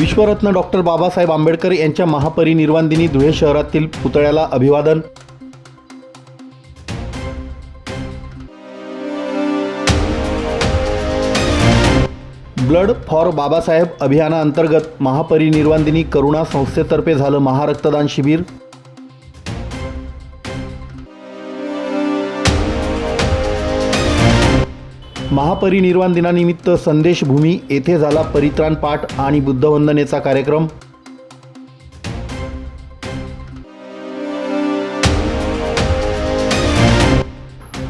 विश्वरत्न doctor Babasaheb Ambedkar यांच्या महापरिनिर्वाण दिनी धुळे शहरातील पुतळ्याला अभिवादन. ब्लड फॉर बाबासाहेब अभियानाअंतर्गत महापरिनिर्वाण दिनी करुणा संस्थेतर्फे झालं महारक्तदान शिबिर. महापरिनिर्वाण दिनानिमित्त संदेशभूमी येथे झाला परित्राण पाठ आणि बुद्धवंदनेचा कार्यक्रम.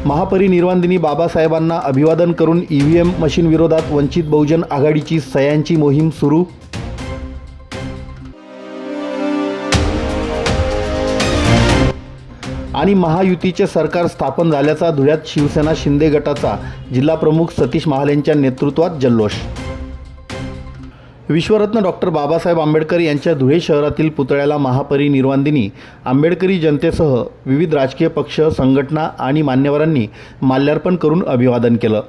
महापरिनिर्वाण दिनी बाबासाहेबांना अभिवादन करून ईव्हीएम मशीन विरोधात वंचित बहुजन आघाडीची सह्यांची मोहीम सुरू. आणि महायुतीचे सरकार स्थापन झाल्याचा धुळ्यात शिवसेना शिंदे गटाचा जिल्हाप्रमुख सतीश महालेंच्या नेतृत्वात जल्लोष. विश्वरत्न डॉक्टर बाबासाहेब आंबेडकर यांच्या धुळे शहरातील पुतळ्याला महापरिनिर्वाण दिनी आंबेडकरी जनतेसह विविध राजकीय पक्ष संघटना आणि मान्यवरांनी माल्यार्पण करून अभिवादन केलं.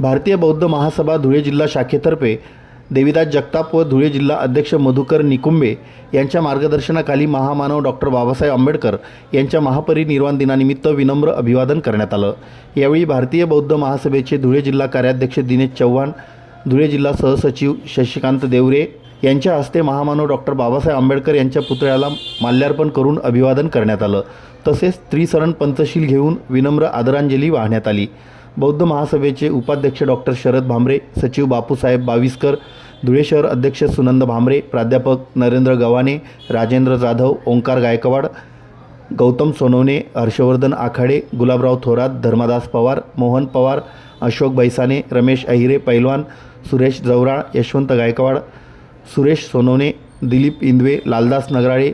भारतीय बौद्ध महासभा धुळे जिल्हा शाखेतर्फे देविदास जगताप व धुळे जिल्हा अध्यक्ष मधुकर निकुंबे यांच्या मार्गदर्शनाखाली महामानव डॉक्टर बाबासाहेब आंबेडकर यांच्या महापरिनिर्वाण दिनानिमित्त विनम्र अभिवादन करण्यात आलं. यावेळी भारतीय बौद्ध महासभेचे धुळे जिल्हा कार्याध्यक्ष दिनेश चव्हाण धुळे जिल्हा सहसचिव शशिकांत देवरे यांच्या हस्ते महामानव डॉक्टर बाबासाहेब आंबेडकर यांच्या पुतळ्याला माल्यार्पण करून अभिवादन करण्यात आलं. तसेच त्रिसरण पंचशील घेऊन विनम्र आदरांजली वाहण्यात आली. बौद्ध महासभेचे उपाध्यक्ष डॉक्टर शरद भांबरे सचिव बापूसाहेब बाविस्कर धुळे शहर अध्यक्ष सुनंद भांबरे प्राध्यापक नरेंद्र गव्हाणे राजेंद्र जाधव ओंकार गायकवाड गौतम सोनवणे हर्षवर्धन आखाडे गुलाबराव थोरात धर्मदास पवार मोहन पवार अशोक बैसाने रमेश अहिरे पैलवान सुरेश जवराळ यशवंत गायकवाड सुरेश सोनवणे दिलीप इंदवे लालदास नगराळे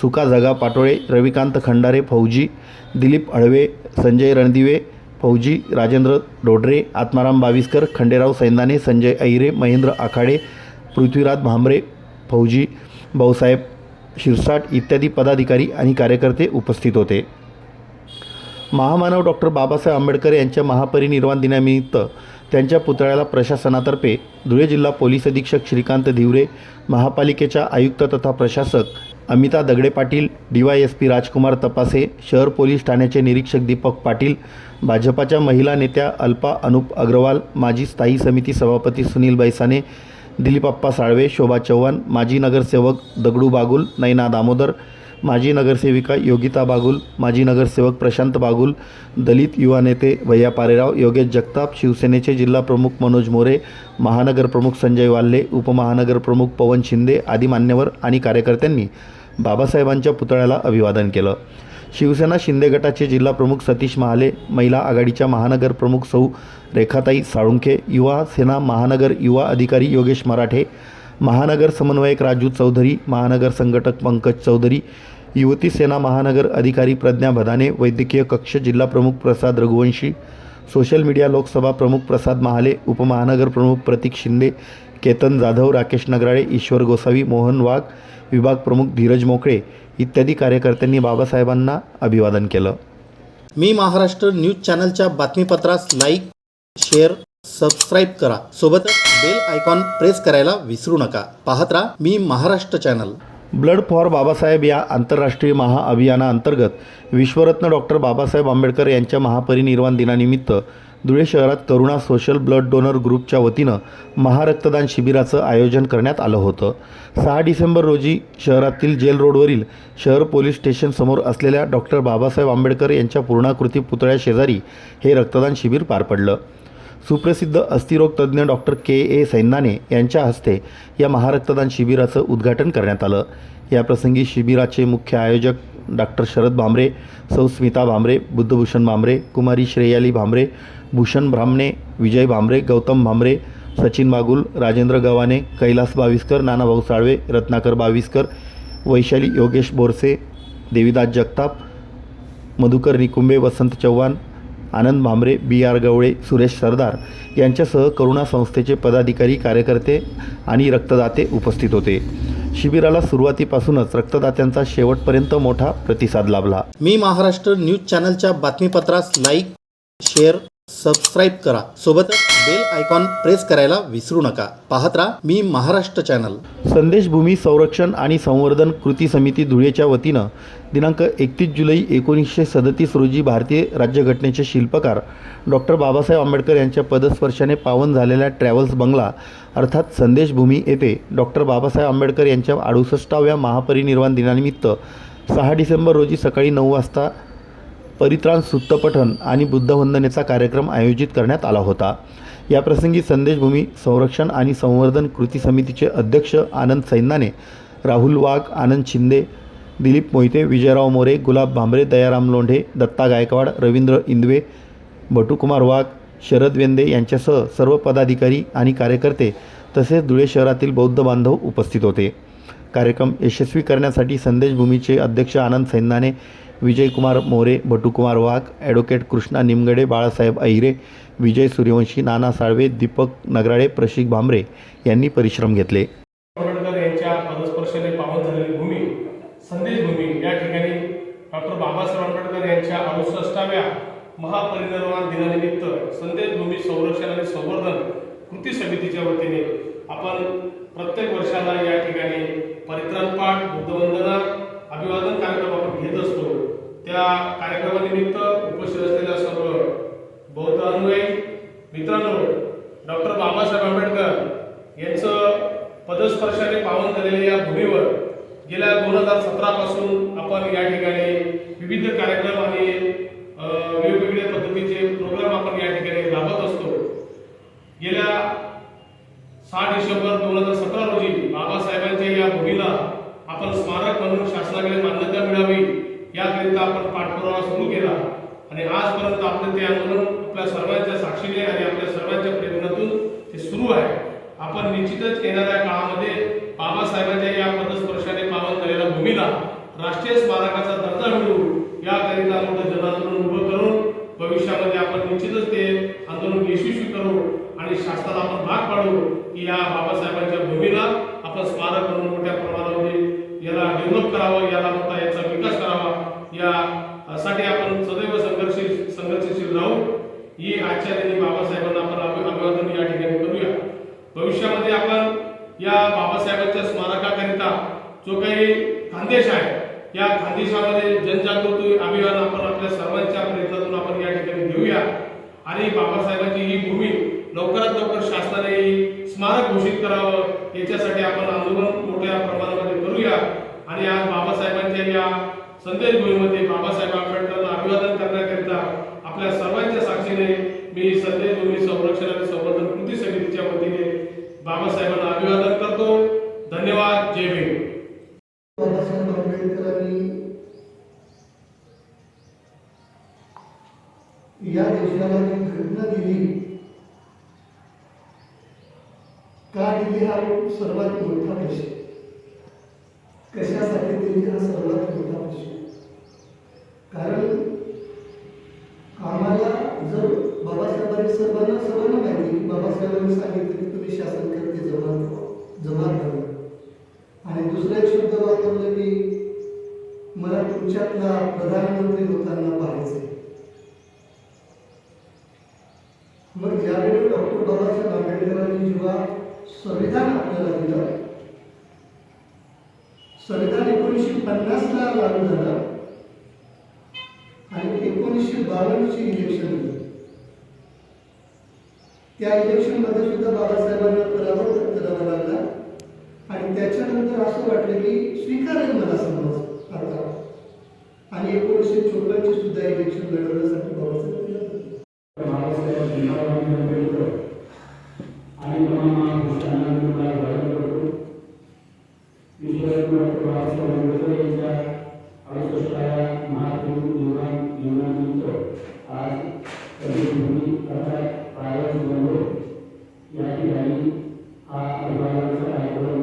सुका जगा पाटोळे रविकांत खंडारे फौजी दिलीप अळवे संजय रणदिवे फौजी राजेंद्र डोडरे आत्माराम बाविस्कर खंडेराव सैंदाने संजय अहिरे महेंद्र आखाडे पृथ्वीराज भांबरे फौजी भाऊसाहेब शिरसाट इत्यादी पदाधिकारी आणि कार्यकर्ते उपस्थित होते. महामानव डॉक्टर बाबासाहेब आंबेडकर यांच्या महापरिनिर्वाण दिनानिमित्त त्यांच्या पुतळ्याला प्रशासनातर्फे धुळे जिल्हा पोलीस अधीक्षक श्रीकांत धिवरे महापालिकेच्या आयुक्त तथा प्रशासक Amita Dagade Patil D Y S P Rajkumar Tapase शहर पोलीस ठाण्याचे निरीक्षक दीपक पाटील भाजपाच्या महिला नेत्या अल्पा अनुप अग्रवाल माजी स्थायी समिती सभापती सुनील बैसाने दिलीपप्पा साळवे शोभा चव्हाण माजी नगरसेवक दगडू बागुल नैना दामोदर माजी नगरसेविका योगिता बागुल माजी नगरसेवक प्रशांत बागुल दलित युवा नेते भैया पारेराव योगेश जगताप शिवसेनेचे जिल्हा प्रमुख मनोज मोरे महानगर प्रमुख संजय वाल्हे उपमहानगर प्रमुख पवन शिंदे आदी मान्यवर आणि कार्यकर्त्यांनी बाबासाहेबांच्या पुतळ्याला अभिवादन केलं. शिवसेना शिंदे गटाचे जिल्हा प्रमुख सतीश महाले महिला आघाडीच्या महानगर प्रमुख सौ रेखाताई साळुंखे युवा सेना महानगर युवा अधिकारी योगेश मराठे महानगर समन्वयक राजू चौधरी महानगर संघटक पंकज चौधरी युवती सेना महानगर अधिकारी प्रज्ञा भदाने वैद्यकीय कक्ष जिल्हा प्रमुख प्रसाद रघुवंशी सोशल मीडिया लोकसभा प्रमुख प्रसाद महाले उपमहानगर प्रमुख प्रतीक शिंदे केतन जाधव राकेश नगराळे ईश्वर गोसावी मोहन वाघ विभाग प्रमुख धीरज मोकळे इत्यादी कार्यकर्त्यांनी बाबासाहेबांना अभिवादन केलं. मी महाराष्ट्र न्यूज चॅनलच्या बातमीपत्रास लाईक शेअर सबस्क्राईब करा. सोबतच बेल आयकॉन प्रेस करायला विसरू नका. पाहत राहा मी Maharashtra channel. Blood for Babasaheb या आंतरराष्ट्रीय महाअभियानाअंतर्गत विश्वरत्न डॉक्टर बाबासाहेब आंबेडकर यांच्या महापरिनिर्वाण दिनानिमित्त धुळे शहरात करुणा सोशल ब्लड डोनर ग्रुपच्या वतीनं महारक्तदान शिबिराचं आयोजन करण्यात आलं होतं. सहा डिसेंबर रोजी शहरातील जेल रोडवरील शहर पोलीस स्टेशनसमोर असलेल्या डॉक्टर बाबासाहेब आंबेडकर यांच्या पूर्णाकृती पुतळ्या शेजारी हे रक्तदान शिबिर पार पडलं. सुप्रसिद्ध अस्थिरोग तज्ज्ञ डॉक्टर के. ए. सैन्नाने यांच्या हस्ते या महारक्तदान शिबिराचं उद्घाटन करण्यात आलं. याप्रसंगी शिबिराचे मुख्य आयोजक डॉक्टर शरद भांबरे सौ स्मिता भांबरे बुद्धभूषण भांबरे कुमारी श्रेयाली भांबरे भूषण ब्राह्मणे विजय भांबरे गौतम भांबरे सचिन बागुल राजेंद्र गव्हाणे कैलास बाविस्कर नानाभाऊ साळवे रत्नाकर बाविस्कर वैशाली योगेश बोरसे देविदास जगताप मधुकर निकुंबे वसंत चव्हाण आनंद भांबरे बी आर गवळे सुरेश सरदार यांच्यासह करुणा संस्थेचे पदाधिकारी कार्यकर्ते आणि रक्तदाते उपस्थित होते. शिबिराला सुरुवातीपासूनच रक्तदात्यांचा शेवटपर्यंत मोठा प्रतिसाद लाभला. मी महाराष्ट्र न्यूज चॅनलच्या बातमीपत्रास लाईक शेअर सबस्क्राईब करा. सोबतच बेल आयकॉन प्रेस करायला विसरू नका. पाहत राहा मी महाराष्ट्र चॅनल संदेशभूमी संरक्षण आणि संवर्धन कृती समिती धुळेच्या वतीनं दिनांक एकतीस जुलै एकोणीसशे सदतीस रोजी भारतीय राज्यघटनेचे शिल्पकार डॉक्टर बाबासाहेब आंबेडकर यांच्या पदस्पर्शाने पावन झालेल्या ट्रॅव्हल्स बंगला अर्थात संदेशभूमी येथे डॉक्टर बाबासाहेब आंबेडकर यांच्या अडुसष्टाव्या महापरिनिर्वाण दिनानिमित्त सहा डिसेंबर रोजी सकाळी नऊ वाजता परित्राण सुत्तपठन आणि बुद्धवंदनेचा कार्यक्रम आयोजित करण्यात आला होता. याप्रसंगी संदेशभूमी संरक्षण आणि संवर्धन कृती समितीचे अध्यक्ष आनंद सैन्नाने राहुल वाघ आनंद शिंदे दिलीप मोहिते विजयराव मोरे गुलाब भांबरे दयाराम लोंढे दत्ता गायकवाड रवींद्र इंदवे बटुकुमार वाघ शरद वेंदे यांच्यासह सर्व पदाधिकारी आणि कार्यकर्ते तसेच धुळे शहरातील बौद्ध बांधव उपस्थित होते. कार्यक्रम यशस्वी करण्यासाठी संदेशभूमीचे अध्यक्ष आनंद सैन्नाने विजयकुमार मोरे भटुकुमार वाघ ॲडव्होकेट कृष्णा निमगडे बाळासाहेब अहिरे विजय सूर्यवंशी नाना साळवे दीपक नगराळे प्रशिक भांबरे यांनी परिश्रम घेतले. आंबेडकर यांच्या पदस्पर्शाने पावन झालेली भूमी संदेश भूमी या ठिकाणी डॉक्टर बाबासाहेब आंबेडकर यांच्या अडुसष्टाव्या महापरिनिर्वाण दिनानिमित्त संदेश भूमी संरक्षण आणि संवर्धन कृती समितीच्या वतीने आपण प्रत्येक वर्षाला या ठिकाणी परित्राण पाठ बुद्धवंदना अभिवादन कार्यक्रम आपण घेत असतो. त्या कार्यक्रमानिमित्त उपस्थित असलेल्या सर्व बौद्ध अनुयायी मित्रांनो डॉक्टर बाबासाहेब आंबेडकर यांचं पदस्पर्शाने पावन झालेल्या या भूमीवर गेल्या दोन हजार सतरा पासून आपण या ठिकाणी विविध कार्यक्रम आणि वेगवेगळ्या पद्धतीचे प्रोग्राम आपण या ठिकाणी राबवत असतो. गेल्या सहा डिसेंबर दोन हजार सतरा रोजी बाबासाहेबांच्या या भूमीला आपण स्मारक म्हणून शासनाकडे मान्यता मिळावी. याकरिता आपण पाठपुरावा सुरू केला. आणि आजपर्यंत आपलं ते आंदोलन आपल्या सर्वांच्या साक्षीने आणि आपल्या सर्वांच्या प्रेरणातून ते सुरू आहे. आपण निश्चितच येणाऱ्या काळामध्ये बाबासाहेबांच्या या पदस्पर्शाने पावन झालेल्या भूमीला राष्ट्रीय स्मारकाचा दर्जा मिळवू याकरिता मोठं जनांदोलन उभं करून भविष्यामध्ये आपण निश्चितच ते आंदोलन यशस्वी करू आणि शासनाला आपण भाग पाडू की या बाबासाहेबांच्या भूमीला आपण स्मारक म्हणून मोठ्या प्रमाणामध्ये याला डेव्हलप करावं याला मोठा याचा विकास करावा यासाठी आपण सदैव संघर्षशील संघर्षशील राहू. ही आजच्या दिनी बाबासाहेबांना आपण अभिवादन या ठिकाणी करूया. भविष्यामध्ये आपण या बाबासाहेबांच्या स्मारकाकरिता जो काही खानदेश आहे या खानदेशामध्ये जनजागृती अभियान आपण आपल्या सर्वांच्या प्रयत्नातून आपण या ठिकाणी घेऊया. आणि बाबासाहेबांची ही भूमी लवकरात लवकर शासनाने स्मारक घोषित करावं याच्यासाठी आपण आंदोलन मोठ्या प्रमाणामध्ये करूया. आणि आज बाबासाहेबांच्या या संदेश भूमीमध्ये बाबासाहेब आंबेडकरांना अभिवादन करण्याकरिता आपल्या सर्वांच्या साक्षीने मी संदेश भूमी संरक्षण आणि संवर्धन कृती समितीच्या वतीने बाबासाहेबांना अभिवादन करतो. धन्यवाद. जय भीम. बाबासाहेब आंबेडकरांनी या देशाला जी घटना दिली का दिली हा सर्वात मोठा प्रश्न कशासाठी दिली हा सर्वात मोठा प्रश्न कारण आम्हाला जर बाबासाहेबांनी सर्वांना सर्वांना माहिती की बाबासाहेबांनी सांगितलं की तुम्ही शासन करते जमा जमा करा आणि दुसरा एक शब्द वापरला की मला तुमच्यातला प्रधानमंत्री होताना पाहायचे मग ज्यावेळी डॉक्टर बाबासाहेब आंबेडकरांनी जेव्हा संविधान आपल्याला दिलं संविधान एकोणीसशे पन्नासला लागू झालं. आणि एकोणीसशे बावन्नची इलेक्शन झाली त्या इलेक्शनमध्ये सुद्धा बाबासाहेबांना पराभव करावा लागला. आणि त्याच्यानंतर असं वाटलं की स्वीकारेल मला समज आता. आणि एकोणीसशे चोपन्नची सुद्धा इलेक्शन लढवण्यासाठी बाबासाहेब दिनानिमित्त आज संदेशभूमी अर्थात प्रायव्हेट बंगलो या ठिकाणी हा अभिवादनाचा कार्यक्रम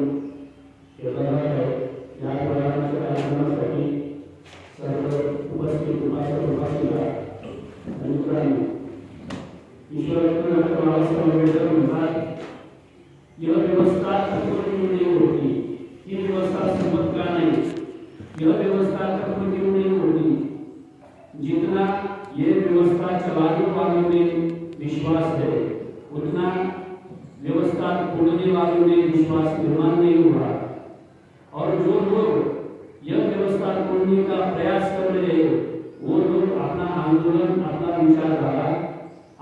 आहे. या अभिवादनाच्या कार्यक्रमासाठी सर्व उपस्थित उपासक उपासिका मित्रांनो ईश्वराकडे बाबासाहेब आंबेडकर म्हणतात यह व्यवस्था तत्वज्ञ नहीं होती. ही व्यवस्था चमत्कार नहीं. यह व्यवस्था तत्वज्ञ होती. जितना ये व्यवस्था चलाने वालों में विश्वास है, उतना व्यवस्था तोड़ने वालों में विश्वास निर्माण नहीं हुआ और जो लोग यह व्यवस्था तोड़ने का प्रयास कर रहे हैं, वो लोग अपना आंदोलन, अपना विचारधारा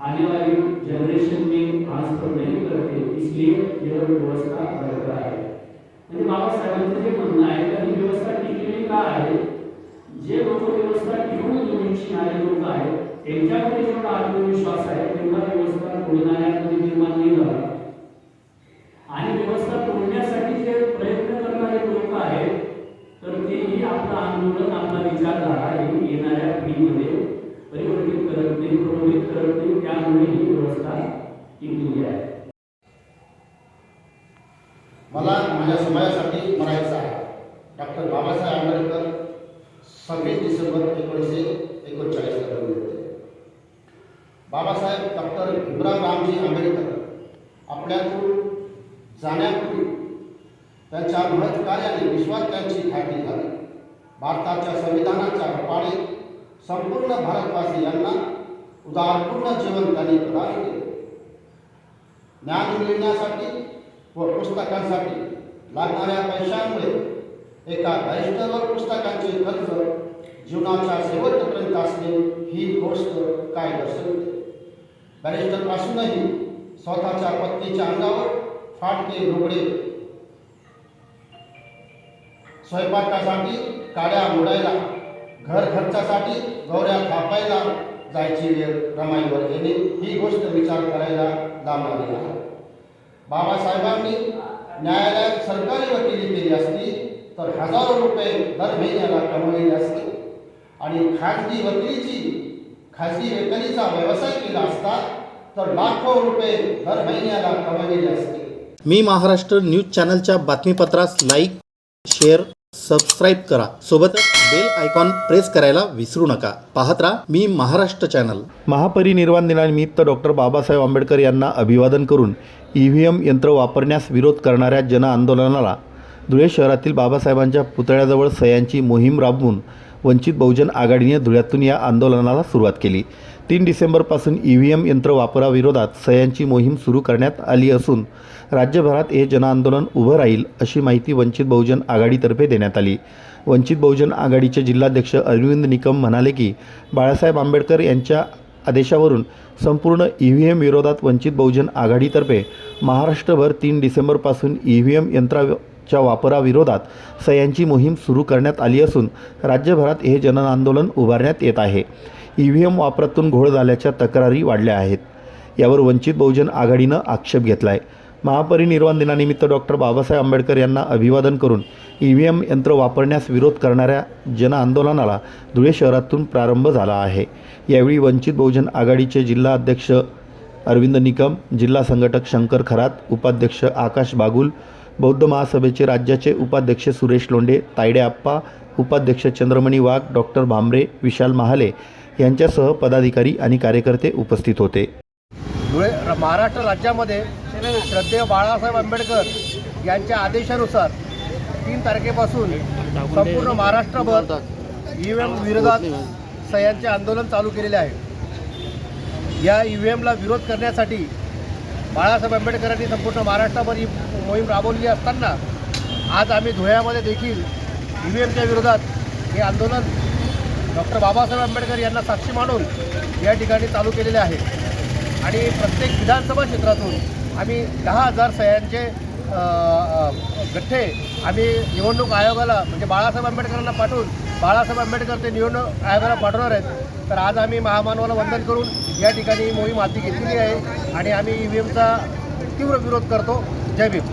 आने वाली जनरेशन में ट्रांसफ़र नहीं करते, इसलिए यह व्यवस्था बरकरार है। म्हणजे बाबासाहेबांचं जे लोक व्यवस्था घेऊन घेऊ लोक आहेत त्यांच्यामध्ये जेवढा आत्मविश्वास आहे तेवढा व्यवस्था तोडणाऱ्यांमध्ये निर्माण नाही झाला. आणि व्यवस्था तोडण्यासाठी जे प्रयत्न करणारे लोक आहेत तर तेही आपलं आंदोलन आपला विचारधारा ही येणाऱ्या पिढीमध्ये परिवर्तित करत नाही प्रभावित करत नाही. त्यामुळे ही व्यवस्था टिकलेली आहे. मला माझ्या समाजासाठी मरायचं आहे. डॉक्टर बाबासाहेब आंबेडकर सव्वीस डिसेंबर एकोणीसशे एकोणचाळीसला घडून होते. बाबासाहेब डॉक्टर भीमराव रामजी आंबेडकर आपल्यातून जाण्यापूर्वी त्यांच्या महत् कार्याने विश्वात त्यांची खाती झाली. भारताच्या संविधानाच्या रूपाने संपूर्ण भारतवासियांना उदारपूर्ण जीवन त्यांनी प्रदान केले. ज्ञान मिळण्यासाठी व पुस्तकांसाठी लागणाऱ्या पैशांमुळे एका बॅरिस्टरवर पुस्तकांचे खर्च जीवनाच्या शेवटपर्यंत असणे ही गोष्ट काय दर्शवते बॅरिस्टरपासूनही स्वतःच्या पत्नीच्या अंगावर फाटके लुगडे. स्वयंपाकासाठी काड्या मोडायला घर खर्चासाठी गौऱ्या थापायला जायची वेळ रमाईवर येणे ही गोष्ट विचार करायला लांबणारी आहे. बाबासाहेबांनी न्यायालयात सरकारी वकिली केली असती तर हजारो रुपये दर महिन्याला कमवलेले असते. आणि खाजगी वकिलीची खाजगी वकिलीचा व्यवसाय केला असता तर लाखो रुपये दर महिन्याला कमवलेले असते. मी महाराष्ट्र न्यूज चॅनलच्या बातमीपत्रास लाईक शेअर सबस्क्राईब करा. सोबतच बेल आयकॉन प्रेस करायला विसरू नका. पाहत राहा मी महाराष्ट्र चॅनल. महापरिनिर्वाण दिनानिमित्त डॉक्टर बाबासाहेब आंबेडकर यांना अभिवादन करून ई व्ही एम यंत्र वापरण्यास विरोध करणाऱ्या जनआंदोलनाला धुळे शहरातील बाबासाहेबांच्या पुतळ्याजवळ सह्यांची मोहीम राबवून वंचित बहुजन आघाडीने धुळ्यातून या आंदोलनाला सुरुवात केली. तीन डिसेंबरपासून ई व्ही एम यंत्र वापराविरोधात सह्यांची मोहीम सुरू करण्यात आली असून राज्यभरात हे जनआंदोलन उभं राहील अशी माहिती वंचित बहुजन आघाडीतर्फे देण्यात आली. वंचित बहुजन आघाडीचे जिल्हाध्यक्ष अरविंद निकम म्हणाले की बाळासाहेब आंबेडकर यांच्या आदेशावरून संपूर्ण ई व्ही एम विरोधात वंचित बहुजन आघाडीतर्फे महाराष्ट्रभर तीन डिसेंबरपासून ई व्ही एम च्या वापराविरोधात सह्यांची मोहीम सुरू करण्यात आली असून राज्यभरात हे जनआंदोलन उभारण्यात येत आहे. ई व्ही एम वापरातून घोळ झाल्याच्या तक्रारी वाढल्या आहेत. यावर वंचित बहुजन आघाडीनं आक्षेप घेतला आहे महापरिनिर्वाण दिनानिमित्त डॉक्टर बाबासाहेब आंबेडकर यांना अभिवादन करून ई व्ही एम यंत्र वापरण्यास विरोध करणाऱ्या जनआंदोलनाला धुळे शहरातून प्रारंभ झाला आहे. यावेळी वंचित बहुजन आघाडीचे जिल्हा अध्यक्ष अरविंद निकम जिल्हा संघटक शंकर खरात उपाध्यक्ष आकाश बागुल बौद्ध महासभेचे राज्याचे उपाध्यक्ष सुरेश लोंढे तायडे आप्पा उपाध्यक्ष चंद्रमणी वाघ डॉक्टर भांबरे विशाल महाले यांच्यासह पदाधिकारी आणि कार्यकर्ते उपस्थित होते. धुळे महाराष्ट्र राज्यामध्ये श्रद्धेय बाळासाहेब आंबेडकर यांच्या आदेशानुसार तीन तारखेपासून संपूर्ण महाराष्ट्रभर ई व्ही एम विरोधात सह्यांचे आंदोलन चालू केलेले आहे. या ई व्ही एमला विरोध करण्यासाठी बाळासाहेब आंबेडकरांनी संपूर्ण महाराष्ट्रावर ही मोहीम राबवली असताना आज आम्ही धुळ्यामध्ये देखील ई व्ही एमच्या विरोधात हे आंदोलन डॉक्टर बाबासाहेब आंबेडकर यांना साक्षी मानून या ठिकाणी चालू केलेले आहे. आणि प्रत्येक विधानसभा क्षेत्रातून आम्ही दहा हजार सह्यांचे गठ्ठे आम्ही निवडणूक आयोगाला म्हणजे बाळासाहेब आंबेडकरांना पाठवून बाळासाहेब आंबेडकर ते निवडणूक आयोगाला पाठवणार आहेत. तर आज आम्ही महामानवाला वंदन करून या ठिकाणी मोहीम हाती घेतलेली आहे आणि आम्ही ई व्ही एमचा तीव्र विरोध करतो. जय भीम.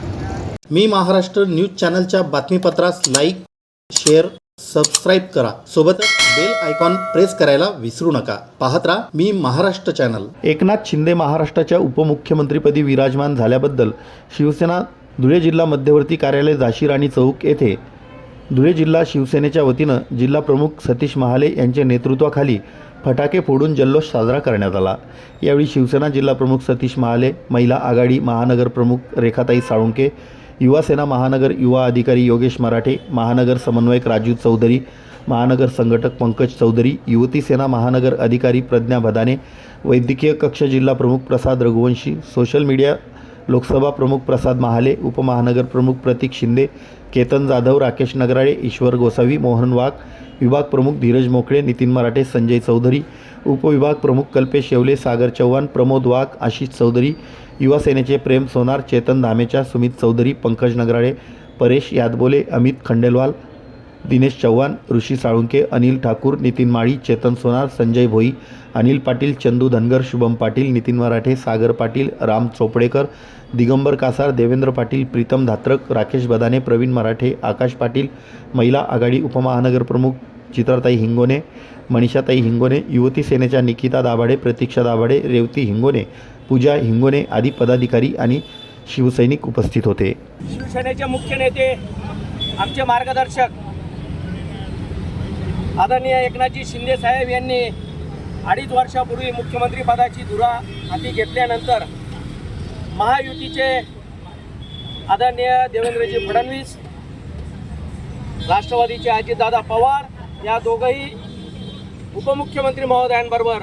मी महाराष्ट्र न्यूज चॅनलच्या बातमीपत्रास लाईक शेअर सबस्क्राईब करा. सोबतच बेल आयकॉन प्रेस करायला विसरू नका. पाहत राहा मी महाराष्ट्र चॅनल. एकनाथ शिंदे महाराष्ट्राच्या उपमुख्यमंत्रीपदी विराजमान झाल्याबद्दल शिवसेना धुळे जिल्हा मध्यवर्ती कार्यालय झाशी राणी चौक येथे धुळे जिल्हा शिवसेनेच्या वतीनं जिल्हा प्रमुख सतीश महाले यांच्या नेतृत्वाखाली फटाके फोडून जल्लोष साजरा करण्यात आला. यावेळी शिवसेना जिल्हा प्रमुख सतीश महाले महिला आघाडी महानगर प्रमुख रेखाताई साळुंके युवासेना महानगर युवा अधिकारी योगेश मराठे महानगर समन्वयक राजू चौधरी महानगर संघटक पंकज चौधरी युवती सेना महानगर अधिकारी प्रज्ञा भदाने वैद्यकीय कक्ष जिल्हा प्रमुख प्रसाद रघुवंशी सोशल मीडिया लोकसभा प्रमुख प्रसाद महाले उपमहानगर प्रमुख प्रतीक शिंदे केतन जाधव राकेश नगराळे ईश्वर गोसावी मोहन वाघ विभाग प्रमुख धीरज मोकळे नितीन मराठे संजय चौधरी उपविभाग प्रमुख कल्पेश येवले सागर चव्हाण प्रमोद वाघ आशिष चौधरी युवा सेनेचे प्रेम सोनार चेतन धामेचा सुमित चौधरी पंकज नगराळे परेश यादबोले अमित खंडेलवाल दिनेश चव्हाण ऋषी साळुंके अनिल ठाकूर नितीन माळी चेतन सोनार संजय भोई अनिल पाटील चंदू धनगर शुभम पाटील नितीन मराठे सागर पाटील राम चोपडेकर दिगंबर कासार देवेंद्र पाटील प्रीतम धात्रक राकेश बदाने प्रवीण मराठे आकाश पाटील महिला आघाडी उपमहानगर प्रमुख चित्राताई हिंगोने मनीषाताई हिंगोने युवती सेनेच्या निकिता दाभाडे प्रतीक्षा दाभाडे रेवती हिंगोने पूजा हिंगोने आदी पदाधिकारी आणि शिवसैनिक उपस्थित होते. शिवसेनेचे मुख्य नेते आमचे मार्गदर्शक आदरणीय एकनाथजी शिंदे साहेब यांनी अडीच वर्षापूर्वी मुख्यमंत्रीपदाची धुरा हाती घेतल्यानंतर महायुतीचे आदरणीय देवेंद्रजी फडणवीस राष्ट्रवादीचे अजितदादा पवार या दोघंही उपमुख्यमंत्री महोदयांबरोबर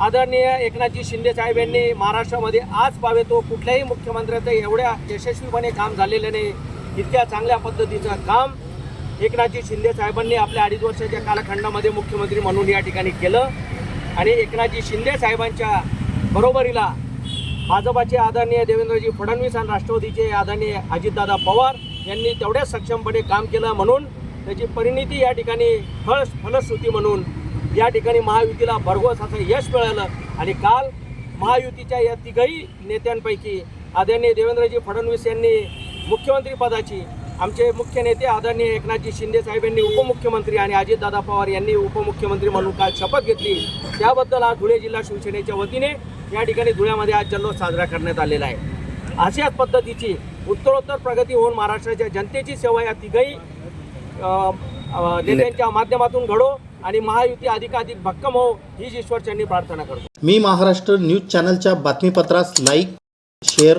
आदरणीय एकनाथजी शिंदे साहेब यांनी महाराष्ट्रामध्ये आज पावे तो कुठल्याही मुख्यमंत्र्याचं एवढ्या यशस्वीपणे काम झालेलं नाही. इतक्या चांगल्या पद्धतीचं काम एकनाथजी शिंदे साहेबांनी आपल्या अडीच वर्षाच्या कालखंडामध्ये मुख्यमंत्री म्हणून या ठिकाणी केलं. आणि एकनाथजी शिंदे साहेबांच्या बरोबरीला भाजपाचे आदरणीय देवेंद्रजी फडणवीस आणि राष्ट्रवादीचे आदरणीय अजितदादा पवार यांनी तेवढ्याच सक्षमपणे काम केलं म्हणून त्याची परिणिती या ठिकाणी फळ फलश्रुती म्हणून या ठिकाणी महायुतीला भरघोस असं यश मिळालं. आणि काल महायुतीच्या या तिघही नेत्यांपैकी आदरणीय देवेंद्रजी फडणवीस यांनी मुख्यमंत्रीपदाची आमचे मुख्य नेते आदरणीय एकनाथजी शिंदे साहेब यांनी उपमुख्यमंत्री आणि अजितदादा पवार यांनी उपमुख्यमंत्री म्हणून काल शपथ घेतली. त्याबद्दल आज धुळे जिल्हा शिवसेनेच्या वतीने या ठिकाणी धुळ्यामध्ये आज जल्लोष साजरा करण्यात आलेला आहे. अशाच पद्धतीची उत्तरोत्तर प्रगती होऊन महाराष्ट्राच्या जनतेची सेवा या तिघही नेत्यांच्या माध्यमातून घडो आणि महायुती अधिकाधिक भक्कम हो हीच ईश्वरचरणी प्रार्थना करतो. मी महाराष्ट्र न्यूज चॅनलच्या बातमीपत्रास लाईक शेअर